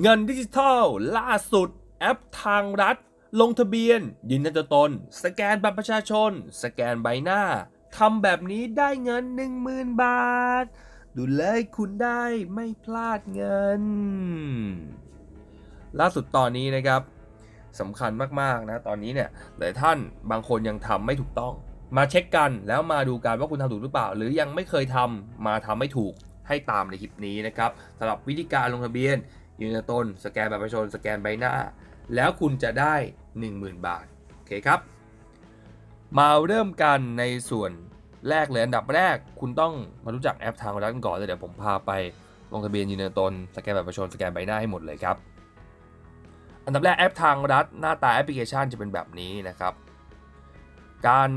เงินดิจิทัล ล่าสุด แอปทางรัฐ ลงทะเบียน ยืนยันตัวตน สแกนบัตรประชาชน สแกนใบหน้าทำแบบนี้ได้เงิน 10,000 บาท ดูเลยคุณได้ไม่พลาดเงิน ล่าสุดตอนนี้นะครับสำคัญมากๆนะ ตอนนี้เนี่ยหลายท่านบางคนยังทำไม่ถูกต้อง มาเช็คกันแล้วมาดูกันว่าคุณทำถูกหรือเปล่า หรือยังไม่เคยทำมาทำไม่ถูกให้ตามในคลิปนี้นะครับสำหรับวิธีการลงทะเบียน ยืนยันตนสแกนบัตรประชาชนสแกนใบหน้า แล้วคุณจะได้ 10,000 บาท โอเคครับ มาเริ่มกันในส่วนแรกเลยอันดับแรกคุณต้องมารู้จักแอปทางรัฐกันก่อนเลยเดี๋ยวผมพาไปลงทะเบียนยืนยันตนสแกนบัตรประชาชนสแกนใบหน้าให้หมดเลยครับ อันดับแรกแอปทางรัฐหน้าตาแอปพลิเคชันจะเป็นแบบนี้นะครับ การ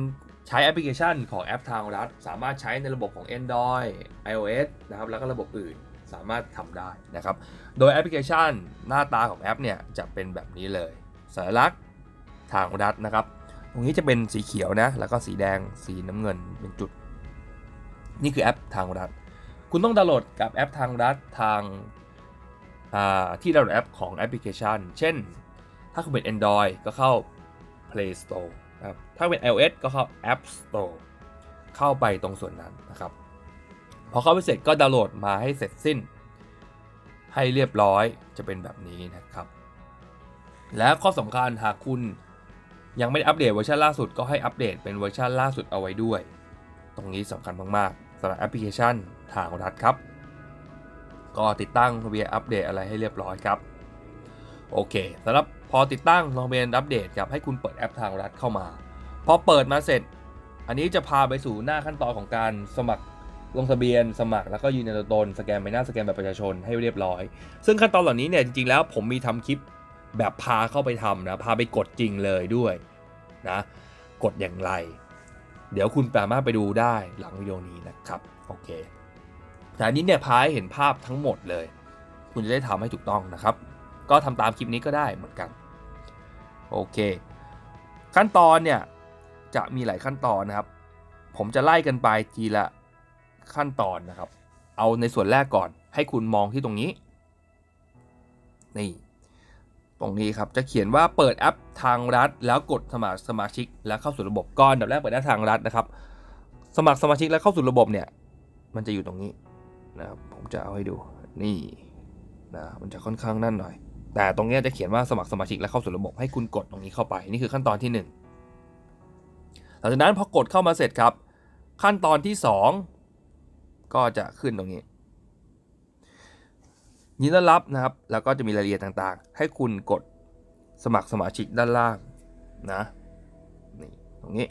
ใช้แอปพลิเคชันของแอปทางรัฐ สามารถใช้ในระบบของ Android iOS นะครับแล้วก็ระบบอื่น สามารถทำได้นะครับ โดยแอปพลิเคชันหน้าตาของแอปเนี่ยจะเป็นแบบนี้เลย สัญลักษณ์ทางรัฐนะครับ ตรงนี้จะเป็นสีเขียวนะ แล้วก็สีแดงสีน้ำเงินเป็นจุด นี่คือแอปทางรัฐ คุณต้องดาวน์โหลดกับแอปทางรัฐทางาที่ดาวน์โหลดแอปของแอปพลิเคชัน เช่น ถ้าคุณเป็น Android ก็เข้า Play Store นะครับถ้าเป็น iOS ก็เข้า App Store เข้าไปตรงส่วนนั้นนะครับ พอเข้าไปเสร็จก็ดาวน์โหลดมาให้เสร็จสิ้น ให้เรียบร้อยจะเป็นแบบนี้นะครับ และข้อสำคัญหากคุณยังไม่ได้อัปเดตเวอร์ชันล่าสุดก็ให้อัปเดตเป็นเวอร์ชันล่าสุดเอาไว้ด้วย ตรงนี้สำคัญมากๆสำหรับแอปพลิเคชันทางรัฐครับ ก็ติดตั้งเบียอัปเดตอะไรให้เรียบร้อยครับ โอเคสำหรับพอติดตั้งลงเบียอัปเดตครับให้คุณเปิดแอปทางรัฐเข้ามา พอเปิดมาเสร็จ อันนี้จะพาไปสู่หน้าขั้นตอนของการสมัคร ลงทะเบียนสมัครแล้วก็ยืนยันตัวตนสแกนใบหน้าสแกนแบบประชาชนให้เรียบร้อย ซึ่งขั้นตอนเหล่านี้เนี่ยจริงๆแล้วผมมีทำคลิปแบบพาเข้าไปทำนะพาไปกดจริงเลยด้วยนะกดอย่างไร เดี๋ยวคุณสามารถไปดูได้หลังวิดีโอนี้นะครับโอเคแต่อันนี้เนี่ยพาให้เห็นภาพทั้งหมดเลย คุณจะได้ทำให้ถูกต้องนะครับ ก็ทำตามคลิปนี้ก็ได้เหมือนกันโอเค ขั้นตอนเนี่ยจะมีหลายขั้นตอนนะครับ ผมจะไล่กันไปทีละ ขั้นตอนนะครับ เอาในส่วนแรกก่อน ให้คุณมองที่ตรงนี้ นี่ ตรงนี้ครับจะเขียนว่าเปิดแอปทางรัฐ แล้วกดสมัครสมาชิก แล้วเข้าสู่ระบบก่อนดับแรกเปิดแอปทางรัฐนะครับ สมัครสมาชิกแล้วเข้าสู่ระบบเนี่ย มันจะอยู่ตรงนี้นะครับผมจะเอาให้ดูนี่นะมันจะค่อนข้างนั่นหน่อย แต่ตรงนี้จะเขียนว่าสมัครสมาชิกแล้วเข้าสู่ระบบให้คุณกดตรงนี้เข้าไป นี่คือขั้นตอนที่หนึ่งหลังจากนั้นพอกดเข้ามาเสร็จครับ ขั้นตอนที่สอง ก็จะขึ้นตรงนี้ ยินดีต้อนรับนะครับ แล้วก็จะมีรายละเอียดต่างๆ ให้คุณกดสมัครสมาชิกด้านล่างนะนี่ตรงนี้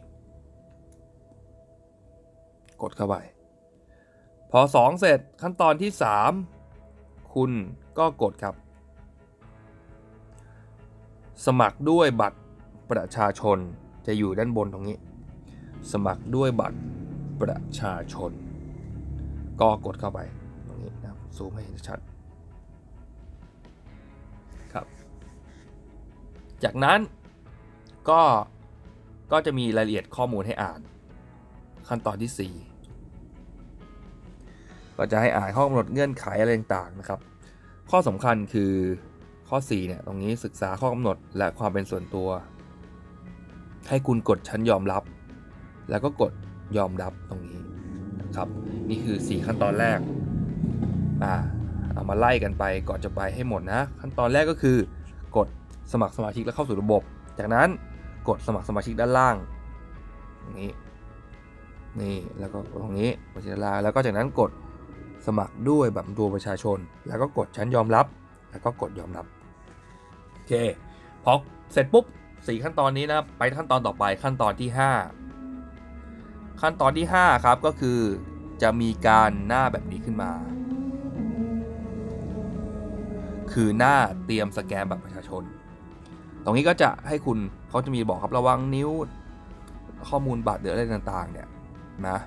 กดเข้าไป พอ 2 เสร็จขั้นตอนที่ 3 คุณก็กดครับ สมัครด้วยบัตรประชาชนจะอยู่ด้านบนตรงนี้ สมัครด้วยบัตรประชาชน ก็กดเข้าไปตรงนี้นะครับซูมให้เห็นชัดครับ จากนั้นก็ก็จะมีรายละเอียดข้อมูลให้อ่าน ขั้นตอนที่ 4 ก็จะให้อ่านข้อกำหนดเงื่อนไขอะไรต่างๆนะครับ ข้อสำคัญคือข้อ4เนี่ยตรงนี้ศึกษาข้อกำหนดและความเป็นส่วนตัว ให้คุณกดชั้นยอมรับ แล้วก็กดยอมรับตรงนี้ นะครับ นี่คือ 4 ขั้นตอนแรกอ่าเอามาไล่กันไปก่อนจะไปให้หมดนะ ขั้นตอนแรกก็คือกดสมัครสมาชิกแล้วเข้าสู่ระบบ จากนั้นกดสมัครสมาชิกด้านล่างตรงนี้นี่แล้วก็ตรงนี้บัญชีดาราแล้วก็จากนั้นกดสมัครด้วยแบบตัวประชาชน แล้วก็กดชั้นยอมรับ แล้วก็กดยอมรับโอเคพอเสร็จปุ๊บสี่ขั้นตอนนี้นะไปขั้นตอนต่อไปขั้นตอนที่ 5 ขั้นตอนที่ 5 ครับก็คือจะมีการหน้าแบบนี้ขึ้นมา คือหน้าเตรียมสแกนบัตรประชาชน ตรงนี้ก็จะให้คุณเขาจะมีบอกครับระวังนิ้วข้อมูลบัตรหรืออะไรต่างๆเนี่ยนะ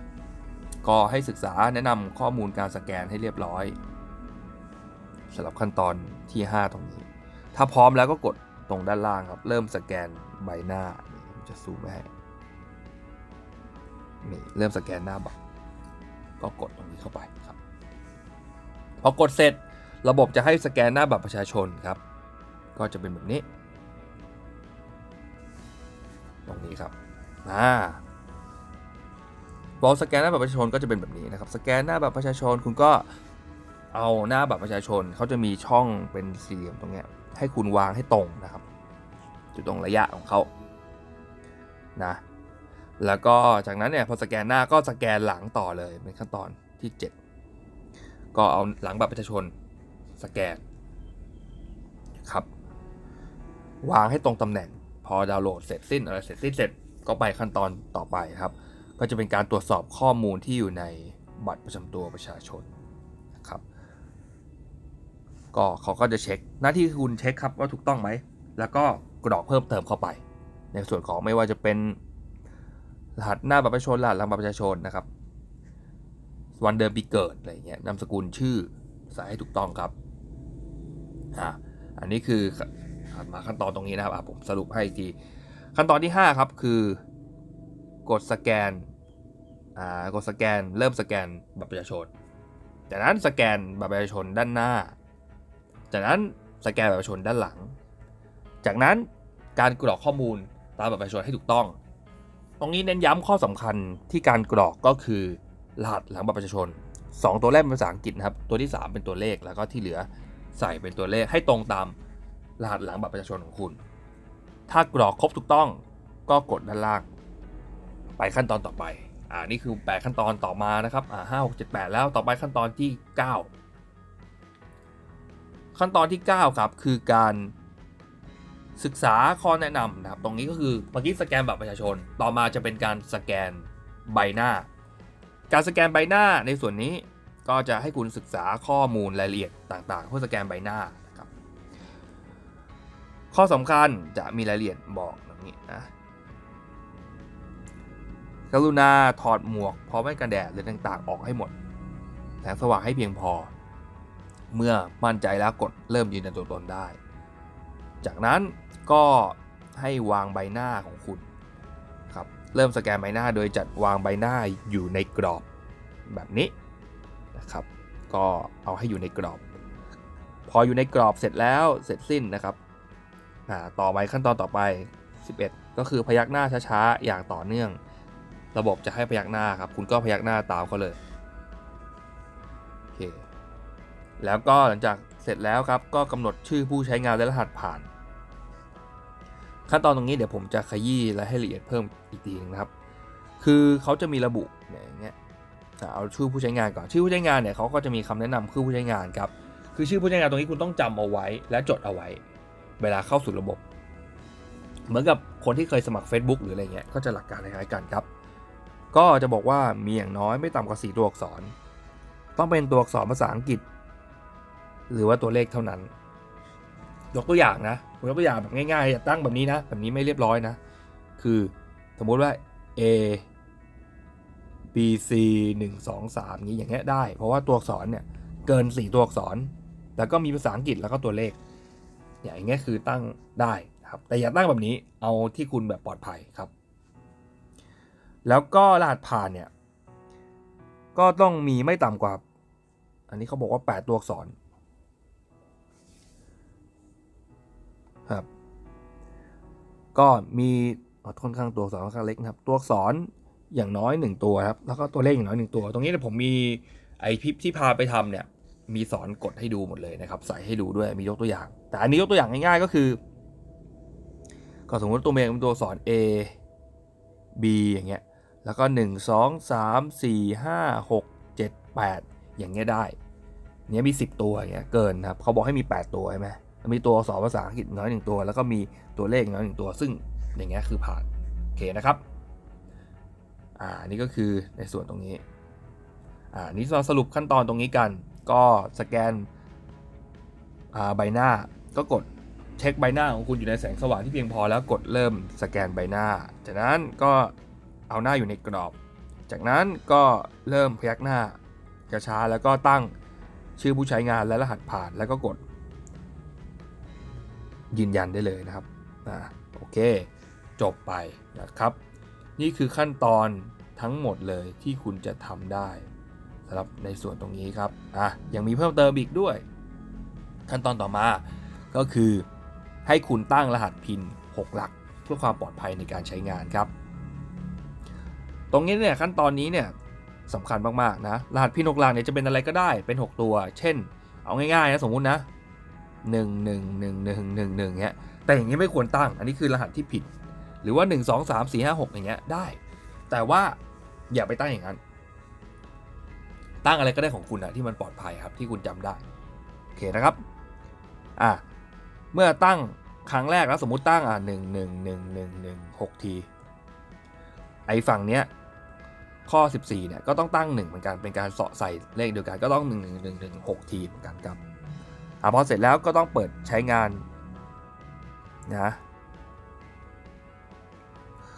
ก็ให้ศึกษาแนะนำข้อมูลการสแกนให้เรียบร้อยสำหรับขั้นตอนที่ 5 ตรงนี้ ถ้าพร้อมแล้วก็กดตรงด้านล่างครับ เริ่มสแกนใบหน้าจะซูมไว้ให้ นี่เริ่มสแกนหน้าบัตรก็กดตรงนี้เข้าไปครับพอกดเสร็จระบบจะให้สแกนหน้าบัตรประชาชนครับ ก็จะเป็นแบบนี้ ตรงนี้ครับอ่าพอสแกนหน้าบัตรประชาชนก็จะเป็นแบบนี้นะครับสแกนหน้าบัตรประชาชนคุณก็เอาหน้าบัตรประชาชนเขาจะมีช่องเป็นสี่เหลี่ยมตรงนี้ให้คุณวางให้ตรงนะครับอยู่ตรงระยะของเขานะ แล้วก็จากนั้นเนี่ยพอสแกนหน้าก็สแกนหลังต่อเลยเป็นขั้นตอนที่ 7 ก็เอาหลังบัตรประชาชนสแกนครับ วางให้ตรงตำแหน่ง พอดาวน์โหลดเสร็จสิ้นอะไรเสร็จสิ้นเสร็จก็ไปขั้นตอนต่อไปครับ ก็จะเป็นการตรวจสอบข้อมูลที่อยู่ในบัตรประจำตัวประชาชนนะครับก็เขาก็จะเช็ค หน้าที่คุณเช็คครับว่าถูกต้องไหม แล้วก็กรอกเพิ่มเติมเข้าไป ในส่วนของไม่ว่าจะเป็น รหัสหน้าบัตรประชาชนรหัสหลังบัตรประชาชนนะครับ วันเดือนปีเกิดอะไรเงี้ยนามสกุลชื่อใส่ให้ถูกต้องครับอ่าอันนี้คือมาขั้นตอนตรงนี้นะครับผมสรุปให้อีกทีขั้นตอนที่ 5 ครับคือกดสแกนอ่ากดสแกนเริ่มสแกนบัตรประชาชน จากนั้นสแกนบัตรประชาชนด้านหน้า จากนั้นสแกนบัตรประชาชนด้านหลัง จากนั้นการกรอกข้อมูลตามบัตรประชาชนให้ถูกต้อง ตรงนี้เน้นย้ำข้อสำคัญที่การกรอกก็คือรหัสหลังบัตรประชาชน 2 ตัวแรกเป็นภาษาอังกฤษนะครับ ตัวที่ 3 เป็นตัวเลขแล้วก็ที่เหลือใส่เป็นตัวเลขให้ตรงตามรหัสหลังบัตรประชาชนของคุณ ถ้ากรอกครบถูกต้องก็กดด้านล่าง ไปขั้นตอนต่อไป อ่า นี่คือ 8 ขั้นตอนต่อมานะครับ อ่าห้าหกเจ็ดแปดแล้วต่อไปขั้นตอนที่ 9 ขั้นตอนที่ 9 ครับ คือการ ศึกษาข้อแนะนำนะครับ ตรงนี้ก็คือเมื่อกี้สแกนบัตรประชาชน ต่อมาจะเป็นการสแกนใบหน้า การสแกนใบหน้าในส่วนนี้ก็จะให้คุณศึกษาข้อมูลรายละเอียดต่างๆ เพื่อสแกนใบหน้านะครับ ข้อสำคัญจะมีรายละเอียดบอกอย่างนี้นะกรุณาถอดหมวกพร้อมแว่นกันแดดหรือต่างๆ ออกให้หมดแสงสว่างให้เพียงพอ เมื่อมั่นใจแล้วกดเริ่มยืนยันตัวตนได้ จากนั้น ก็ให้วางใบหน้าของคุณครับเริ่มสแกนใบหน้าโดยจัดวางใบหน้าอยู่ในกรอบแบบนี้นะครับ ก็เอาให้อยู่ในกรอบ พออยู่ในกรอบเสร็จแล้วเสร็จสิ้นนะครับต่อไปขั้นตอนต่อไป 11 ก็คือพยักหน้าช้าๆอย่างต่อเนื่อง ระบบจะให้พยักหน้าครับคุณก็พยักหน้าตามเขาเลยโอเคแล้วก็หลังจากเสร็จแล้วครับก็กำหนดชื่อผู้ใช้งานและรหัสผ่าน ขั้นตอนตรงนี้เดี๋ยวผมจะขยี้และให้ละเอียดเพิ่มอีกทีนึงนะครับ คือเขาจะมีระบุอย่างเงี้ยเอาชื่อผู้ใช้งานก่อนชื่อผู้ใช้งานเนี่ยเขาก็จะมีคำแนะนำคือผู้ใช้งานครับคือชื่อผู้ใช้งานตรงนี้คุณต้องจำเอาไว้ และจดเอาไว้ เวลาเข้าสู่ระบบ เหมือนกับคนที่เคยสมัคร Facebook หรืออะไรเงี้ยก็จะหลักการคล้ายๆกันครับ ก็จะบอกว่ามีอย่างน้อยไม่ต่ำกว่า4ตัวอักษร ต้องเป็นตัวอักษรภาษาอังกฤษ หรือว่าตัวเลขเท่านั้น ยกตัวอย่างนะผมยกตัวอย่างแบบง่ายๆอย่าตั้งแบบนี้นะ แบบนี้ไม่เรียบร้อยนะ คือสมมุติว่า A B C 1 2 3นี้อย่างเงี้ยได้ เพราะว่าตัวอักษรเนี่ยเกิน 4 ตัวอักษร แล้วก็มีภาษาอังกฤษแล้วก็ตัวเลข อย่างเงี้ยคือตั้งได้ครับ แต่อย่าตั้งแบบนี้เอาที่คุณแบบปลอดภัยครับ แล้วก็รหัสผ่านเนี่ยก็ต้องมีไม่ต่ำกว่า อันนี้เขาบอกว่า 8 ตัวอักษร ครับ ก็มีอ๋อค่อนข้างตัวอักษรค่อนข้างเล็กนะครับ ตัวอักษรอย่างน้อย 1 ตัวครับ แล้วก็ตัวเลขอย่างน้อย 1 ตัว ตรงนี้เนี่ยผมมีไอพิปที่พาไปทำเนี่ย มีสอนกดให้ดูหมดเลยนะครับ ใส่ให้ดูด้วยมียกตัวอย่าง แต่อันนี้ยกตัวอย่างง่ายๆก็คือ ก็สมมติตัวเมงเป็นตัวสอน A B อย่างเงี้ย แล้วก็ 1 2 3 4 5 6 7 8 อย่างเงี้ยได้ เนี้ยมี 10 ตัวอย่างเงี้ยเกินนะครับ เขาบอกให้มี 8 ตัวใช่ไหม มีตัวอักษรภาษาอังกฤษน้อยหนึ่งตัว แล้วก็มีตัวเลขน้อยหนึ่งตัว ซึ่งอย่างเงี้ยคือผ่านโอเคนะครับอ่านี่ก็คือในส่วนตรงนี้อ่านี่เราสรุปขั้นตอนตรงนี้กัน ก็สแกนอ่าใบหน้าก็กดเช็คใบหน้าของคุณอยู่ในแสงสว่างที่เพียงพอแล้วกดเริ่มสแกนใบหน้า จากนั้นก็เอาหน้าอยู่ในกรอบ จากนั้นก็เริ่มพยักหน้ากระช้าแล้วก็ตั้งชื่อผู้ใช้งานและรหัสผ่านแล้วก็กด ยืนยันได้เลยนะครับอ่าโอเค จบไปนะครับ นี่คือขั้นตอนทั้งหมดเลยที่คุณจะทำได้สำหรับในส่วนตรงนี้ครับอะยังมีเพิ่มเติมอีกด้วย ขั้นตอนต่อมาก็คือให้คุณตั้งรหัสพิน 6 หลัก เพื่อความปลอดภัยในการใช้งานครับ ตรงนี้เนี่ยขั้นตอนนี้เนี่ยสำคัญมากๆนะรหัสพิน 6 หลักเนี่ยจะเป็นอะไรก็ได้เป็น 6 ตัว เช่น เอาง่ายๆนะสมมุตินะ 1 1 1 1 1 1เงี้ยแต่อย่างนี้ไม่ควรตั้ง อันนี้คือรหัสที่ผิด หรือว่า 1 2 3 4 5 6 อย่างเงี้ยได้ แต่ว่าอย่าไปตั้งอย่างนั้น ตั้งอะไรก็ได้ของคุณอะที่มันปลอดภัยครับที่คุณจำได้โอเคนะครับอะเมื่อตั้งครั้งแรกแล้วสมมุติตั้งอะหนึ่งหนึ่งหนึ่งหนึ่งหนึ่งหกทีไอ้ฝั่งเนี้ยข้อ 14เนี่ยก็ต้องตั้งหนึ่งเหมือนกันเป็นการเสาะใส่เลขเดียวกันก็ต้องหนึ่งหนึ่งหนึ่งหนึ่งหกทีเหมือนกันครับ อะพอเสร็จแล้วก็ต้องเปิดใช้งานนะ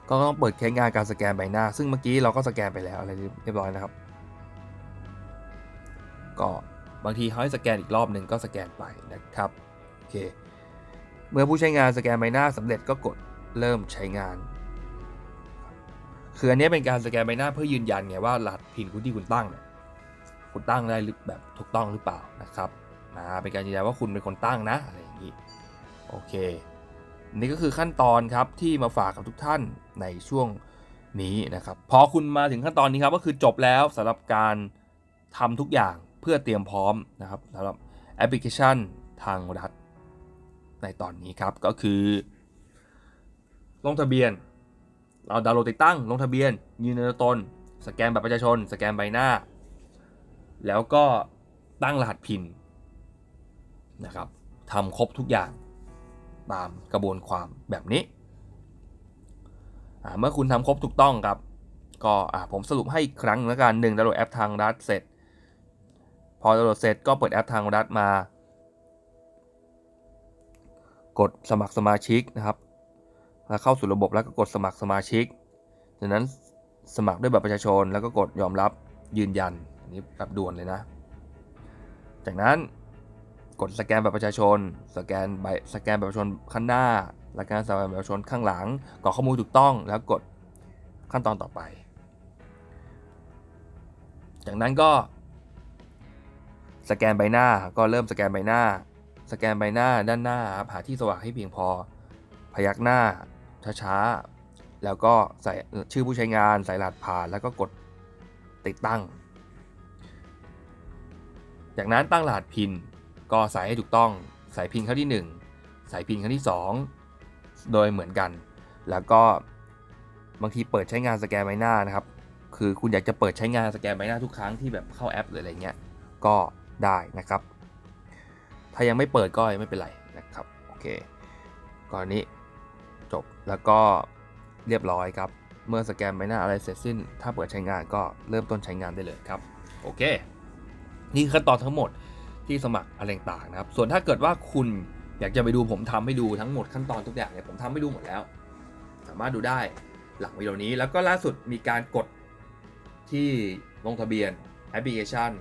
ก็ต้องเปิดใช้งานการสแกนใบหน้า ซึ่งเมื่อกี้เราก็สแกนไปแล้วอะไรเรียบร้อยนะครับ ก็บางทีเขาให้สแกนอีกรอบหนึ่งก็สแกนไปนะครับโอเคเมื่อผู้ใช้งานสแกนใบหน้าสำเร็จก็กดเริ่มใช้งานคืออันนี้เป็นการสแกนใบหน้าเพื่อยืนยันไงว่ารหัสพินคุณที่คุณตั้งเนี่ยคุณตั้งได้หรือแบบถูกต้องหรือเปล่านะครับ นะเป็นการยืนยันว่าคุณเป็นคนตั้งนะอะไรอย่างนี้โอเค นี่ก็คือขั้นตอนครับที่มาฝากกับทุกท่านในช่วงนี้นะครับพอคุณมาถึงขั้นตอนนี้ครับก็คือจบแล้วสำหรับการทำทุกอย่างเพื่อเตรียมพร้อมนะครับสำหรับแอปพลิเคชันทางรัฐในตอนนี้ครับก็คือ ลงทะเบียน เราดาวน์โหลดติดตั้ง ลงทะเบียน ยืนยันตัวตนสแกนบัตรประชาชน สแกนใบหน้า แล้วก็ตั้งรหัสพิน นะครับทำครบทุกอย่างตามกระบวนความแบบนี้ เมื่อคุณทำครบถูกต้องครับ ก็ผมสรุปให้อีกครั้งแล้วกันหนึ่งดาวน์โหลดแอปทางรัฐเสร็จ พอดาวน์โหลดเสร็จก็เปิดแอปทางรัฐมา กดสมัครสมาชิกนะครับ แล้วเข้าสู่ระบบแล้วก็กดสมัครสมาชิก จากนั้นสมัครด้วยบัตรประชาชนแล้วก็กดยอมรับยืนยัน อันนี้แบบด่วนเลยนะ จากนั้น กดสแกนแบัตรประชาชน สแกนใบสแกนแบัตรประชาชนข้างหน้าสแกนสแกนแบัตรประชาชนข้างหลังกรอกข้อมูลถูกต้องแล้วกดขั้นตอนต่อไป จากนั้นก็ สแกนใบหน้าก็เริ่มสแกนใบหน้า สแกนใบหน้าด้านหน้าครับหาที่สว่างให้เพียงพอ พยักหน้าช้าๆแล้วก็ใส่ชื่อผู้ใช้งานใส่รหัสผ่านแล้วก็กดติดตั้ง จากนั้นตั้งรหัสพิน ก็ใส่ให้ถูกต้องใส่พินครั้งที่ 1 ใส่พินครั้งที่ 2 โดยเหมือนกัน แล้วก็บางทีเปิดใช้งานสแกนใบหน้านะครับ คือคุณอยากจะเปิดใช้งานสแกนใบหน้าทุกครั้งที่แบบเข้าแอปหรืออะไรเงี้ยก็ได้นะครับ ถ้ายังไม่เปิดก็ไม่เป็นไรนะครับโอเคก่อนนี้จบแล้วก็เรียบร้อยครับ เมื่อสแกนใบหน้าอะไรเสร็จสิ้น ถ้าเปิดใช้งานก็เริ่มต้นใช้งานได้เลยครับ โอเค นี่คือขั้นตอนทั้งหมด ที่สมัครอะไรต่างนะครับ ส่วนถ้าเกิดว่าคุณอยากจะไปดูผมทำให้ดูทั้งหมดขั้นตอนทุกอย่างเนี่ยผมทำให้ดูหมดแล้ว สามารถดูได้หลังวิดีโอนี้แล้วก็ล่าสุดมีการกดที่ลงทะเบียนแอปพลิเคชัน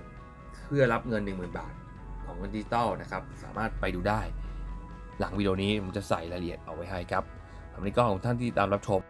เพื่อรับเงิน 10,000 บาท ของเงินดิจิตอลนะครับ สามารถไปดูได้ หลังวิดีโอนี้ผมจะใส่รายละเอียดเอาไว้ให้ครับวันนี้ก็ขอบคุณท่านที่ตามรับชม